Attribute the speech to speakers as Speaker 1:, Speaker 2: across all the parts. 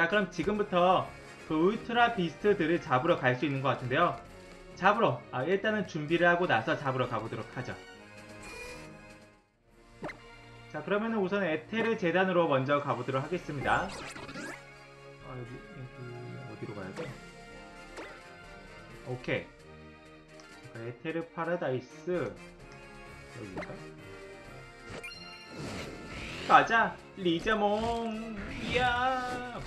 Speaker 1: 자 그럼 지금부터 그 울트라 비스트들을 잡으러 갈 수 있는 것 같은데요. 잡으러 아, 일단은 준비를 하고 나서 잡으러 가보도록 하죠. 자 그러면은 우선 에테르 재단으로 먼저 가보도록 하겠습니다. 아 여기 여기 어디로 가야 돼? 오케이. 자, 에테르 파라다이스 여기인가? 가자 리자몽 이야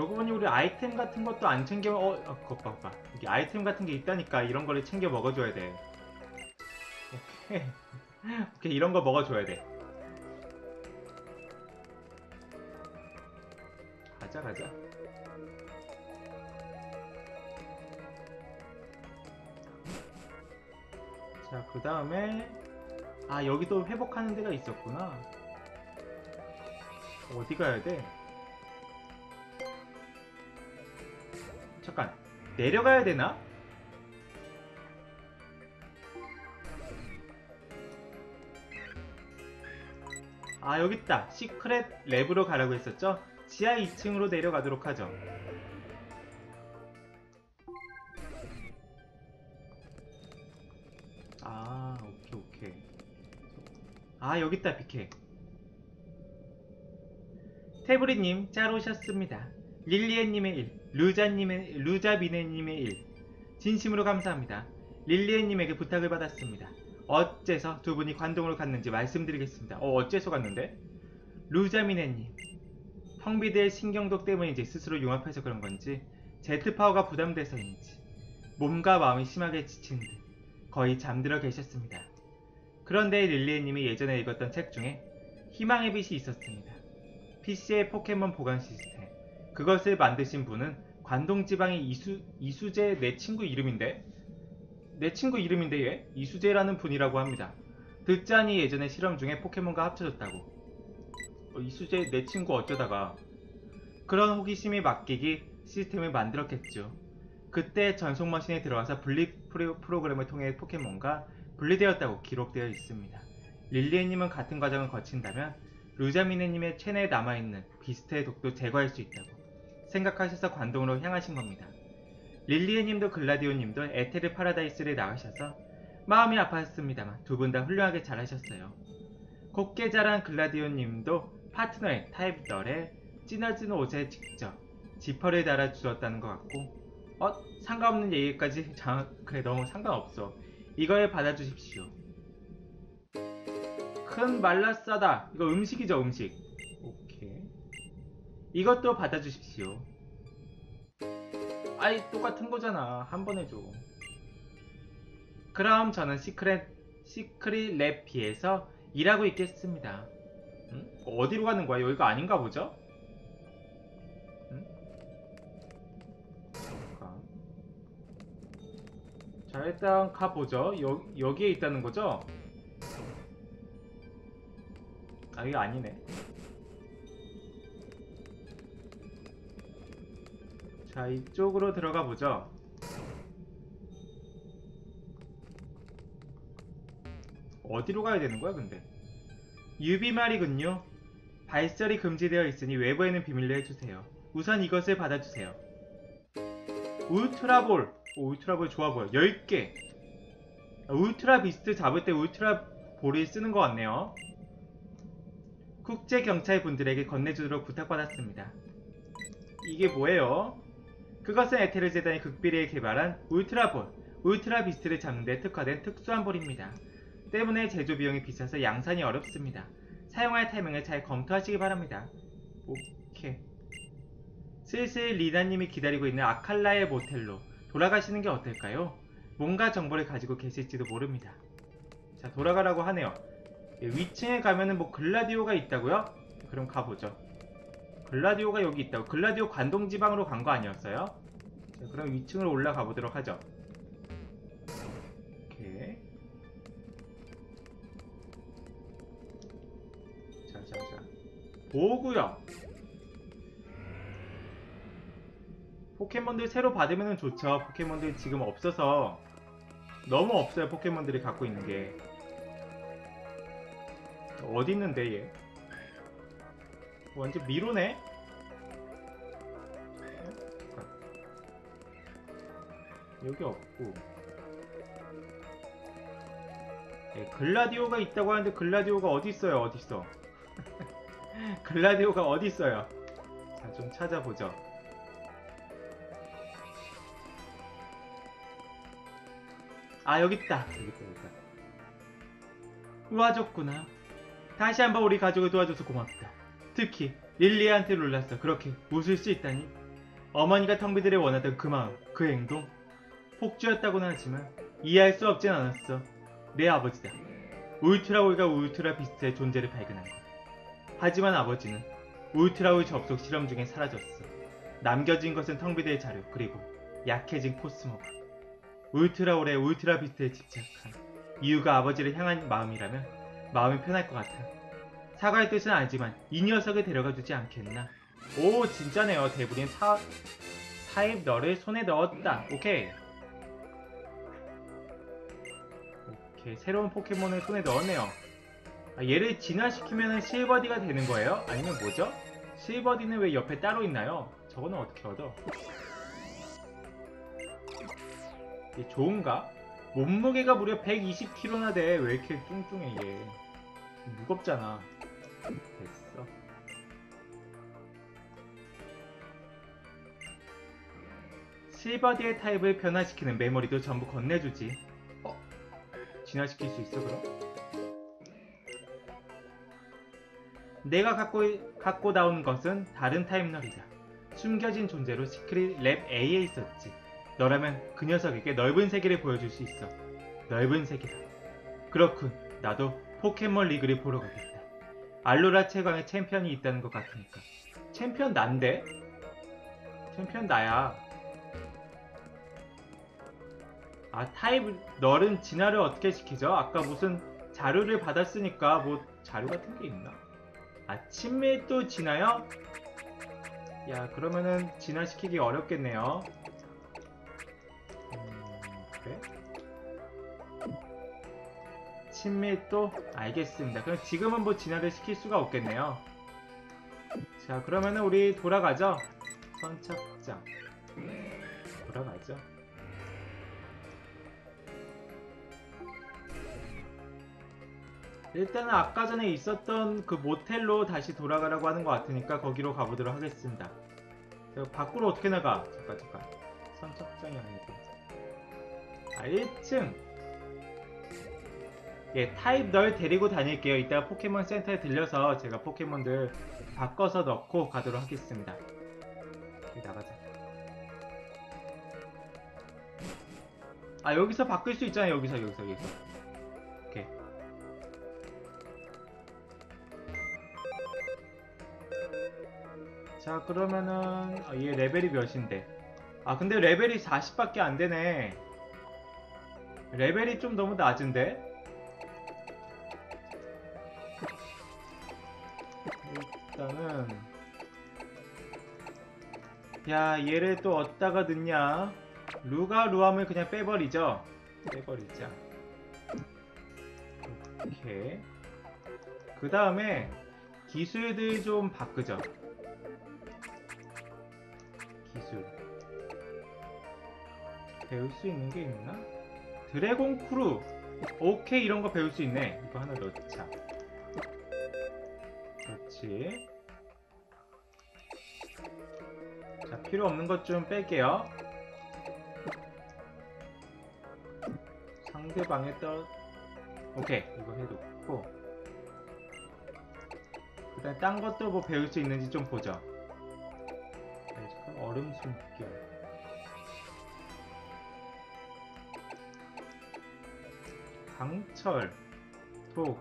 Speaker 1: 그러고 보니 우리 아이템 같은 것도 안 챙겨 어, 어 그것 봐, 봐. 여기 아이템 같은 게 있다니까 이런 거를 챙겨 먹어줘야 돼. 오케이. 오케이 이런 거 먹어줘야 돼. 가자 가자. 자 그 다음에 아 여기도 회복하는 데가 있었구나. 어디 가야 돼? 내려가야 되나? 아 여기 있다. 시크릿 랩으로 가라고 했었죠? 지하 2층으로 내려가도록 하죠. 아 오케이 오케이. 아 여기 있다 비케. 태브리님 잘 오셨습니다. 릴리엔님의 일 루자님의 루자비네님의 일 진심으로 감사합니다 릴리엔님에게 부탁을 받았습니다 어째서 두 분이 관동으로 갔는지 말씀드리겠습니다 어 어째서 갔는데? 루자미네님 텅비드의 신경독 때문인지 스스로 융합해서 그런 건지 제트파워가 부담돼서인지 몸과 마음이 심하게 지친 듯 거의 잠들어 계셨습니다. 그런데 릴리에님이 예전에 읽었던 책 중에 희망의 빛이 있었습니다. PC의 포켓몬 보관 시스템. 그것을 만드신 분은 관동지방의 이수, 이수재 내 친구 이름인데? 내 친구 이름인데 얘? 이수재라는 분이라고 합니다. 듣자니 예전에 실험 중에 포켓몬과 합쳐졌다고. 어, 이수재 내 친구 어쩌다가 그런 호기심이 맡기기 시스템을 만들었겠죠. 그때 전송 머신에 들어와서 분리 프로- 프로그램을 통해 포켓몬과 분리되었다고 기록되어 있습니다. 릴리에님은 같은 과정을 거친다면 루자미네님의 체내에 남아있는 비스트의 독도 제거할 수 있다고 생각하셔서 관동으로 향하신 겁니다. 릴리에님도 글라디오님도 에테르 파라다이스를 나가셔서 마음이 아팠습니다만 두 분 다 훌륭하게 잘하셨어요. 곱게 자란 글라디오님도 파트너의 타입덜에 찌너진 옷에 직접 지퍼를 달아 주었다는 것 같고 어? 상관없는 얘기까지 자, 그래 너무 상관없어 이거에 받아주십시오 큰 말라싸다 이거 음식이죠 음식 이것도 받아주십시오 아이 똑같은 거잖아 한 번 해줘 그럼 저는 시크릿 시크릿 랩피에서 일하고 있겠습니다 응? 어디로 가는 거야 여기가 아닌가 보죠? 잠깐. 자 일단 가보죠 여, 여기에 있다는 거죠? 아 이게 아니네 자 이쪽으로 들어가 보죠. 어디로 가야 되는 거야 근데? 유비말이군요. 발설이 금지되어 있으니 외부에는 비밀로 해주세요. 우선 이것을 받아주세요. 울트라볼. 오, 울트라볼 좋아 보여. 10개. 울트라 비스트 잡을 때 울트라 볼을 쓰는 것 같네요. 국제경찰 분들에게 건네주도록 부탁받았습니다. 이게 뭐예요? 그것은 에테르 재단이 극비리에 개발한 울트라볼 울트라 비스트를 잡는 데 특화된 특수한 볼입니다 때문에 제조 비용이 비싸서 양산이 어렵습니다 사용할 타이밍을 잘 검토하시기 바랍니다 오케이 슬슬 리나님이 기다리고 있는 아칼라의 모텔로 돌아가시는 게 어떨까요? 뭔가 정보를 가지고 계실지도 모릅니다. 자, 돌아가라고 하네요. 예, 위층에 가면은 뭐 글라디오가 있다고요? 그럼 가보죠. 글라디오가 여기 있다고. 글라디오 관동지방으로 간 거 아니었어요? 자, 그럼 위층으로 올라가 보도록 하죠. 오케이. 자, 자, 자. 보호구역. 포켓몬들 새로 받으면 좋죠. 포켓몬들 지금 없어서 너무 없어요. 포켓몬들이 갖고 있는 게 어디 있는데 얘? 완전 미로네? 여기 없고 예, 글라디오가 있다고 하는데 글라디오가? 어디 있어? 글라디오가 어디 있어요? 자, 좀 찾아보죠. 아, 여기 있다. 여기 있다, 여기 있다. 와줬구나. 다시 한번 우리 가족을 도와줘서 고맙다. 특히 릴리한테 놀랐어. 그렇게 웃을 수 있다니. 어머니가 텅비들이 원하던 그 마음, 그 행동. 폭주였다고는 하지만 이해할 수 없진 않았어. 내 아버지다. 울트라올과 울트라 비스트의 존재를 발견한 것. 하지만 아버지는 울트라올 접속 실험 중에 사라졌어. 남겨진 것은 텅비드의 자료 그리고 약해진 코스모가. 울트라올의 울트라 비스트에 집착한 이유가 아버지를 향한 마음이라면 마음이 편할 것 같아. 사과의 뜻은 알지만 이 녀석을 데려가 주지 않겠나. 오 진짜네요. 대부린 타 타입 너를 손에 넣었다. 오케이. 오케이 새로운 포켓몬을 손에 넣었네요. 아, 얘를 진화시키면 실버디가 되는 거예요? 아니면 뭐죠? 실버디는 왜 옆에 따로 있나요? 저거는 어떻게 얻어? 이게 좋은가? 몸무게가 무려 120kg나 돼. 왜 이렇게 뚱뚱해 얘? 무겁잖아. 됐어. 실버디의 타입을 변화시키는 메모리도 전부 건네주지. 어? 진화시킬 수 있어 그럼? 내가 갖고, 갖고 나온 것은 다른 타임널이다. 숨겨진 존재로 시크릿 랩 A에 있었지. 너라면 그 녀석에게 넓은 세계를 보여줄 수 있어. 넓은 세계다. 그렇군. 나도 포켓몬 리그를 보러 가겠다. 알로라 최강의 챔피언이 있다는 것 같으니까. 챔피언 난데? 챔피언 나야. 아 타입 널은 진화를 어떻게 시키죠? 아까 무슨 자료를 받았으니까 뭐 자료 같은 게 있나? 아 친밀도 진화요? 야 그러면은 진화시키기 어렵겠네요 음, 그래? 친밀도 알겠습니다 그럼 지금은 뭐 진화를 시킬 수가 없겠네요 자 그러면은 우리 돌아가죠 선착장 돌아가죠 일단은 아까 전에 있었던 그 모텔로 다시 돌아가라고 하는 것 같으니까 거기로 가보도록 하겠습니다. 저 밖으로 어떻게 나가? 잠깐 잠깐. 선착장이 아니고. 아 1층. 예 타입 널 데리고 다닐게요. 이따가 포켓몬 센터에 들려서 제가 포켓몬들 바꿔서 넣고 가도록 하겠습니다. 나가자. 아 여기서 바꿀 수 있잖아요. 여기서 여기서 여기서. 자 그러면은 아, 얘 레벨이 몇인데? 아 근데 레벨이 40밖에 안 되네. 레벨이 좀 너무 낮은데? 일단은 야 얘를 또 어디다가 넣냐? 루가 루암을 그냥 빼버리죠? 빼버리자. 오케이. 그 다음에 기술들 좀 바꾸죠 기술. 배울 수 있는 게 있나? 드래곤 크루. 오케이 이런 거 배울 수 있네. 이거 하나 넣자. 그렇지. 자 필요 없는 것 좀 뺄게요. 상대방에 떠 오케이 이거 해놓고. 그 다음 딴 것도 뭐 배울 수 있는지 좀 보죠. 네, 얼음 숨결 강철 독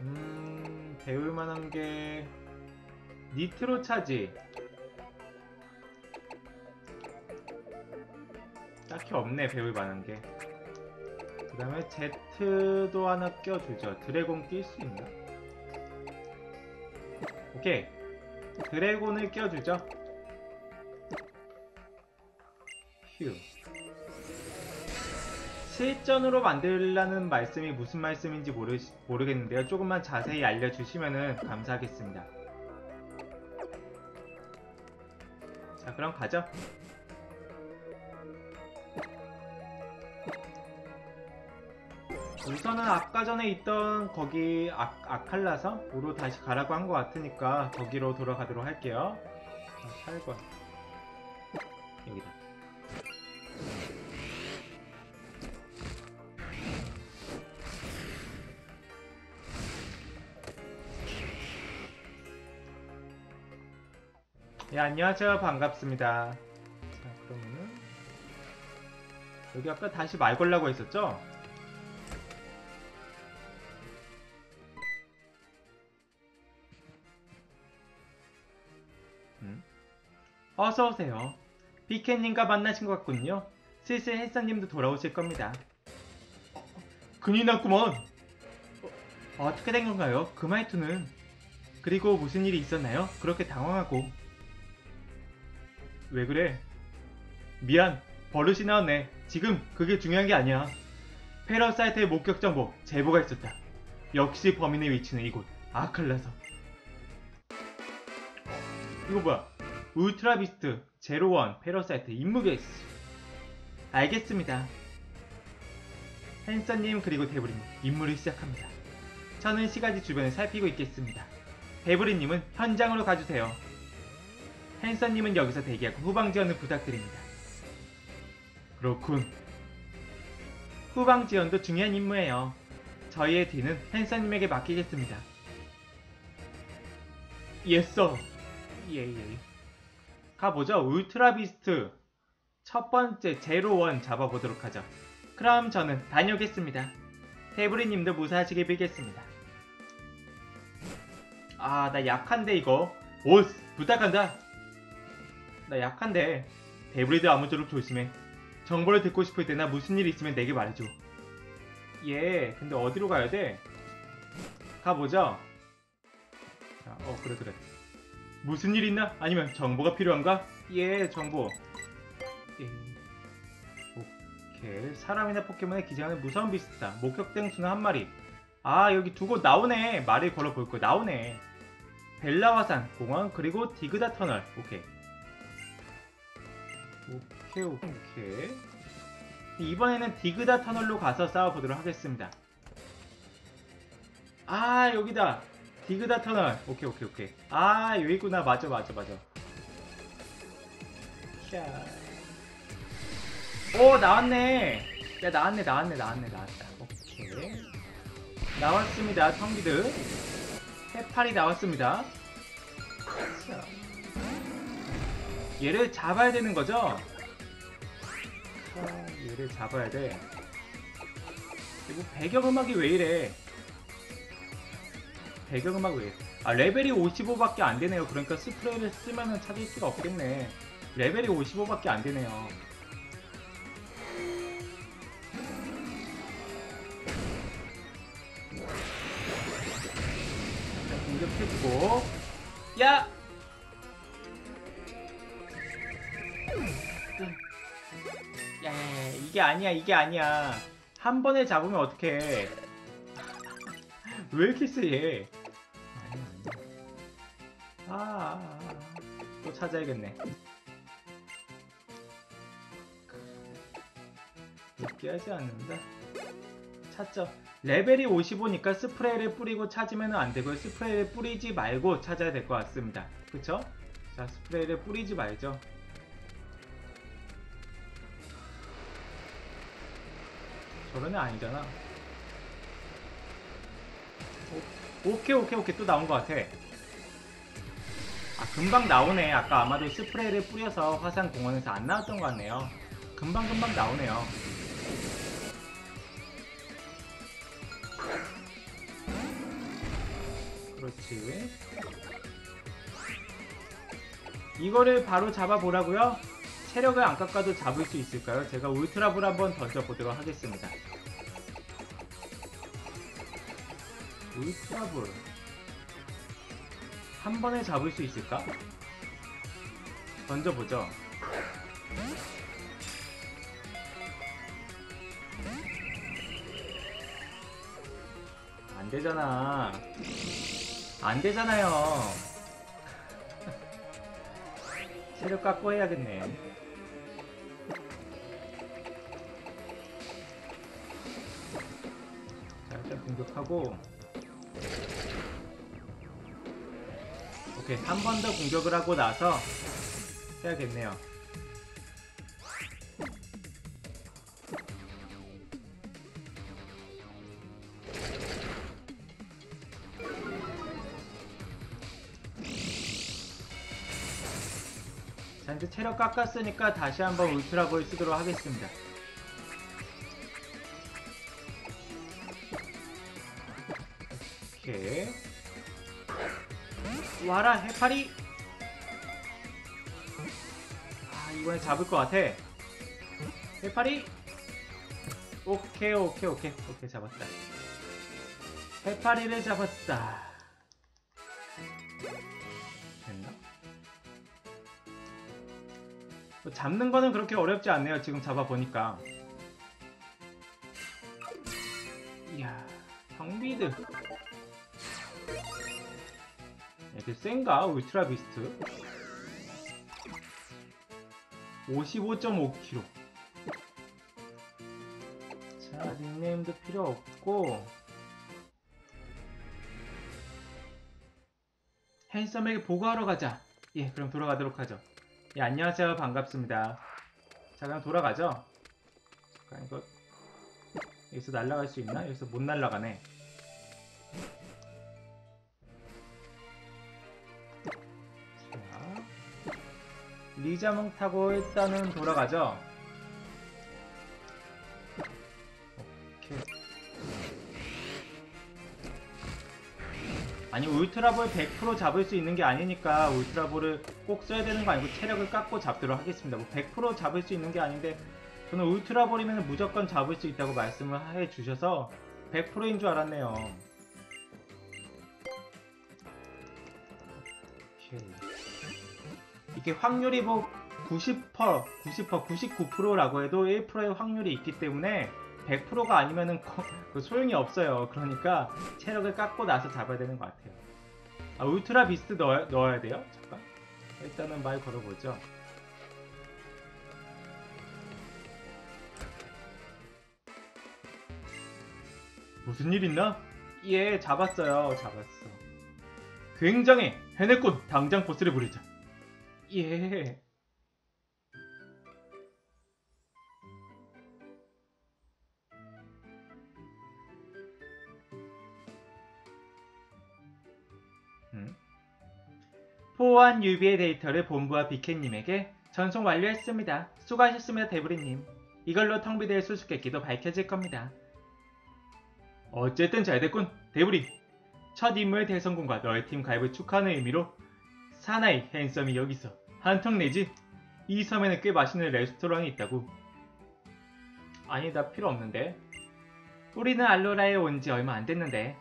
Speaker 1: 음... 배울 만한 게 니트로 차지. 딱히 없네 배울 만한 게. 그 다음에 Z도 하나 껴주죠. 드래곤 낄 수 있나? 오케이 드래곤을 껴주죠. 휴. 실전으로 만들라는 말씀이 무슨 말씀인지 모르, 모르겠는데요. 조금만 자세히 알려주시면 감사하겠습니다. 자, 그럼 가죠. 우선은 아까 전에 있던 거기 아, 아칼라섬으로 다시 가라고 한 것 같으니까 거기로 돌아가도록 할게요. 자, 8번 여기다. 예, 안녕하세요. 반갑습니다. 자, 그러면은 여기 아까 다시 말 걸라고 했었죠? 어서 오세요. 비케님과 만나신 것 같군요. 슬슬 햇사님도 돌아오실 겁니다. 큰일 났구먼. 어, 어떻게 된 건가요? 그 말투는. 그리고 무슨 일이 있었나요? 그렇게 당황하고. 왜 그래? 미안. 버릇이 나왔네. 지금 그게 중요한 게 아니야. 페러 사이트의 목격 정보 제보가 있었다. 역시 범인의 위치는 이곳 아칼라섬. 이거 뭐야? 울트라 비스트 제로원 페러사이트 임무 게스. 알겠습니다. 헨서님 그리고 데브리님 임무를 시작합니다. 저는 시가지 주변을 살피고 있겠습니다. 데브리님은 현장으로 가주세요. 헨서님은 여기서 대기하고 후방 지원을 부탁드립니다. 그렇군. 후방 지원도 중요한 임무예요. 저희의 뒤는 헨서님에게 맡기겠습니다. 예서. 예예. 가보죠. 울트라 비스트. 첫 번째 제로원 잡아보도록 하죠. 그럼 저는 다녀오겠습니다. 태브리님도 무사하시길 빌겠습니다. 아, 나 약한데 이거. 오스 부탁한다. 나 약한데. 데브리도 아무쪼록 조심해. 정보를 듣고 싶을 때나 무슨 일 있으면 내게 말해줘. 예, 근데 어디로 가야 돼? 가보죠. 자, 어, 그래, 그래. 무슨 일 있나? 아니면 정보가 필요한가? 예, 정보. 예. 오케이. 사람이나 포켓몬의 기장은 무서운 비슷하다. 목격된 수는 한 마리. 아, 여기 두 곳 나오네. 말을 걸어 볼 거. 나오네. 벨라화산, 공원, 그리고 디그다 터널. 오케이. 오케이, 오케이. 이번에는 디그다 터널로 가서 싸워보도록 하겠습니다. 아, 여기다. 디그다 터널. 오케이, 오케이, 오케이. 아, 여기구나. 맞아, 맞아, 맞아. 자. 오, 나왔네. 야, 나왔네, 나왔네, 나왔네, 나왔다. 오케이. 나왔습니다. 성기드. 해파리 나왔습니다. 자. 얘를 잡아야 되는 거죠? 아, 얘를 잡아야 돼. 그리고 배경음악이 왜 이래? 배경음악 왜? 아 레벨이 55밖에 안 되네요. 그러니까 스프레이를 쓰면은 찾을 수가 없겠네. 레벨이 55밖에 안 되네요. 자, 공격해주고 야! 야, 이게 아니야, 이게 아니야. 한 번에 잡으면 어떡해. 왜 이렇게 세, 얘? 아니야. 아, 아, 아, 또 찾아야겠네. 느끼하지 않는다. 찾죠. 레벨이 55니까 스프레이를 뿌리고 찾으면 안 되고요. 스프레이를 뿌리지 말고 찾아야 될 것 같습니다. 그쵸? 자, 스프레이를 뿌리지 말죠. 저런 애 아니잖아. 오, 오케이, 오케이, 오케이. 또 나온 것 같아. 아, 금방 나오네. 아까 아마도 스프레이를 뿌려서 화산 공원에서 안 나왔던 것 같네요. 금방금방 나오네요. 그렇지. 이거를 바로 잡아보라고요? 체력을 안 깎아도 잡을 수 있을까요? 제가 울트라볼 한번 던져보도록 하겠습니다. 울트라볼. 한 번에 잡을 수 있을까? 던져보죠. 안 되잖아. 안 되잖아요. 체력 깎고 해야겠네. 자, 일단 공격하고 오케이, 한 번 더 공격을 하고 나서 해야겠네요. 자, 이제 체력 깎았으니까 다시 한번 울트라 볼 쓰도록 하겠습니다. 와라, 해파리! 아, 이번에 잡을 것 같아. 해파리! 오케이, 오케이, 오케이. 오케이, 잡았다. 해파리를 잡았다. 됐나? 뭐 잡는 거는 그렇게 어렵지 않네요. 지금 잡아보니까. 이야, 황비드. 이게 센가? 울트라 비스트. 55.5kg. 자, 닉네임도 필요 없고. 핸섬에게 보고하러 가자. 예, 그럼 돌아가도록 하죠. 예, 안녕하세요. 반갑습니다. 자, 그럼 돌아가죠. 잠깐, 이거, 여기서 날아갈 수 있나? 여기서 못 날아가네. 리자몽 타고 일단은 돌아가죠. 오케이. 아니 울트라볼 100% 잡을 수 있는 게 아니니까 울트라볼을 꼭 써야 되는 거 아니고 체력을 깎고 잡도록 하겠습니다. 뭐 100% 잡을 수 있는 게 아닌데 저는 울트라볼이면 무조건 잡을 수 있다고 말씀을 해 주셔서 100%인 줄 알았네요. 오케이. 이게 확률이 뭐 90%, 90%, 99%라고 해도 1%의 확률이 있기 때문에 100%가 아니면은 거- 그 소용이 없어요. 그러니까 체력을 깎고 나서 잡아야 되는 것 같아요. 아, 울트라 비스트 넣어, 넣어야 돼요? 잠깐. 일단은 말 걸어보죠. 무슨 일 있나? 예, 잡았어요. 잡았어. 굉장해. 해냈군. 당장 보스를 부리자. 예. 음. 포함 유비의 데이터를 본부와 비켓님에게 전송 완료했습니다. 수고하셨습니다, 데브리님. 이걸로 텅비드의 수수께끼도 밝혀질 겁니다. 어쨌든 잘 됐군, 데브리. 첫 임무의 대성공과 너의 팀 가입을 축하하는 의미로 사나이 핸섬이 여기서 한턱 내지? 이 섬에는 꽤 맛있는 레스토랑이 있다고. 아니, 나 필요 없는데. 우리는 알로라에 온 지 얼마 안 됐는데.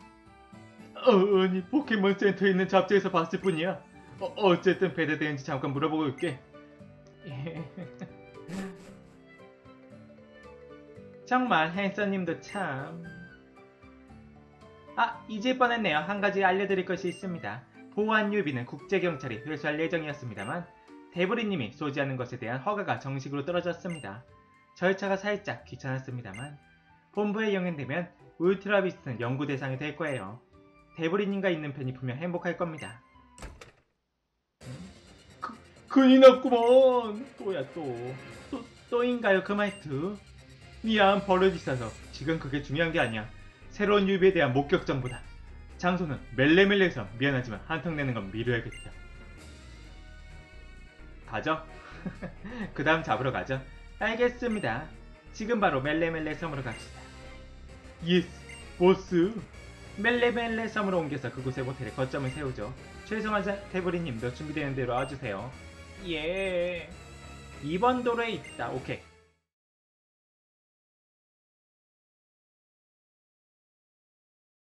Speaker 1: 어, 아니, 포켓몬 센터에 있는 잡지에서 봤을 뿐이야. 어, 어쨌든 배달되는지 잠깐 물어보고 올게. 정말 핸서님도 참. 아, 잊을 뻔했네요. 한 가지 알려드릴 것이 있습니다. 보안 유비는 국제경찰이 회수할 예정이었습니다만 데브리님이 소지하는 것에 대한 허가가 정식으로 떨어졌습니다. 절차가 살짝 귀찮았습니다만 본부에 영행되면 울트라 비스트는 연구 대상이 될 거예요. 데브리님과 있는 편이 분명 행복할 겁니다. 그, 큰일 났구먼. 또야 또. 또, 또인가요 그 말투? 미안 버릇 있어서 지금 그게 중요한 게 아니야. 새로운 유비에 대한 목격 정보다. 장소는 멜레멜레에서 미안하지만 한턱 내는 건 미뤄야겠다. 가죠? 그 다음 잡으러 가죠. 알겠습니다. 지금 바로 멜레멜레 섬으로 갑시다. 예스, 보스. 멜레멜레 섬으로 옮겨서 그곳에 모텔에 거점을 세우죠. 최송하자 태브리님도 준비되는 대로 와주세요. 예. 2번 도로에 있다. 오케이.